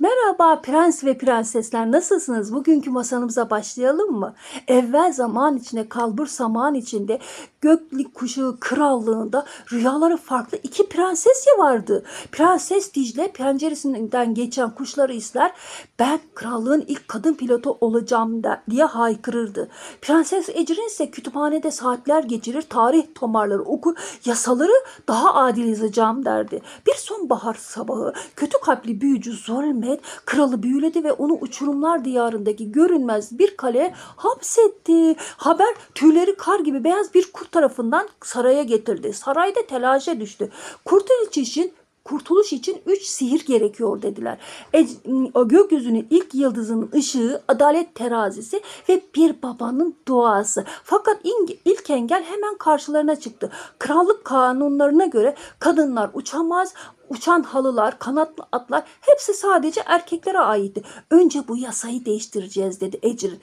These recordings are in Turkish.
Merhaba prens ve prensesler nasılsınız? Bugünkü masalımıza başlayalım mı? Evvel zaman içinde kalbur saman içinde göklik kuşu krallığında rüyaları farklı iki prenses vardı. Prenses Dicle penceresinden geçen kuşları izler ben krallığın ilk kadın pilotu olacağım der, diye haykırırdı. Prenses Ecrin ise kütüphanede saatler geçirir tarih tomarları okur yasaları daha adil yazacağım derdi. Bir sonbahar sabahı kötü kalpli büyücü Zulmet kralı büyüledi ve onu uçurumlar diyarındaki görünmez bir kaleye hapsetti. Haber tüyleri kar gibi beyaz bir kurt tarafından saraya getirdi. Sarayda telaşa düştü. Kurtuluş için Kurtuluş için üç sihir gerekiyor dediler. E, gökyüzünün ilk yıldızının ışığı, adalet terazisi ve bir babanın duası. Fakat ilk engel hemen karşılarına çıktı. Krallık kanunlarına göre kadınlar uçamaz, uçan halılar, kanatlı atlar hepsi sadece erkeklere aitti. Önce bu yasayı değiştireceğiz dedi Ecrin.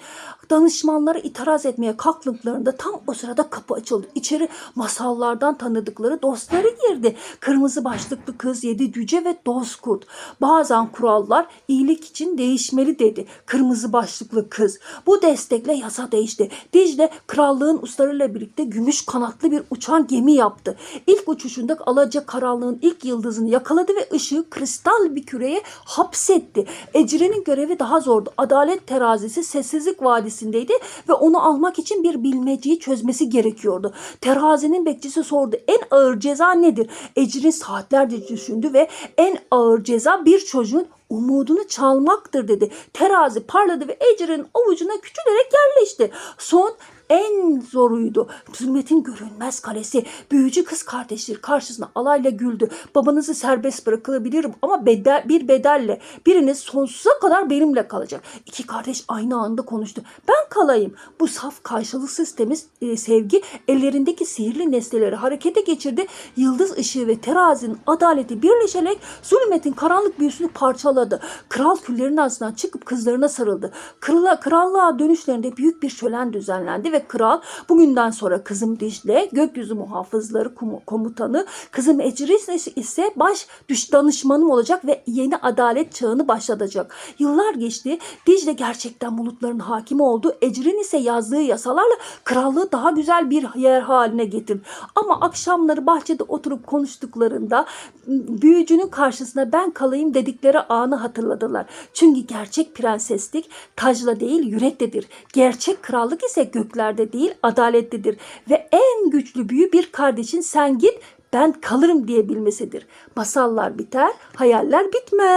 Danışmanları itiraz etmeye kalktıklarında tam o sırada kapı açıldı. İçeri masallardan tanıdıkları dostları girdi. Kırmızı başlıklı kız, yedi cüce ve doz kurt. Bazen kurallar iyilik için değişmeli dedi. Kırmızı başlıklı kız. Bu destekle yasa değişti. Dicle krallığın ustalarıyla birlikte gümüş kanatlı bir uçan gemi yaptı. İlk uçuşunda alaca karanlığın ilk yıldızını yakaladı ve ışığı kristal bir küreye hapsetti. Ecrin'in görevi daha zordu. Adalet terazisi sessizlik vadisindeydi ve onu almak için bir bilmeceyi çözmesi gerekiyordu. Terazinin bekçisi sordu. En ağır ceza nedir? Ecrin saatlerce düşündü ve en ağır ceza bir çocuğun umudunu çalmaktır dedi. Terazi parladı ve Ecrin'in avucuna küçülerek yerleşti. Son en zoruydu. Zulmet'in görünmez kalesi. Büyücü kız kardeşleri karşısına alayla güldü. Babanızı serbest bırakılabilirim ama bedel, bir bedelle. Biriniz sonsuza kadar benimle kalacak. İki kardeş aynı anda konuştu. Ben kalayım. Bu saf karşılıksız temiz e, sevgi ellerindeki sihirli nesneleri harekete geçirdi. Yıldız ışığı ve terazinin adaleti birleşerek Zulmet'in karanlık büyüsünü parçaladı. Kral küllerin altından çıkıp kızlarına sarıldı. Krala, krallığa dönüşlerinde büyük bir şölen düzenlendi ve kral bugünden sonra kızım Dicle gökyüzü muhafızları komu- komutanı kızım Ecris ise baş düş danışmanım olacak ve yeni adalet çağını başlatacak. Yıllar geçti. Dicle gerçekten bulutların hakimi oldu. Ecrin ise yazdığı yasalarla krallığı daha güzel bir yer haline getirdi. Ama akşamları bahçede oturup konuştuklarında m, büyücünün karşısına ben kalayım dedikleri anı hatırladılar. Çünkü gerçek prenseslik tacla değil yürektedir. Gerçek krallık ise göklerde değil adalettedir. Ve en güçlü büyü bir kardeşin sen git ben kalırım diyebilmesidir. Masallar biter, hayaller bitmez.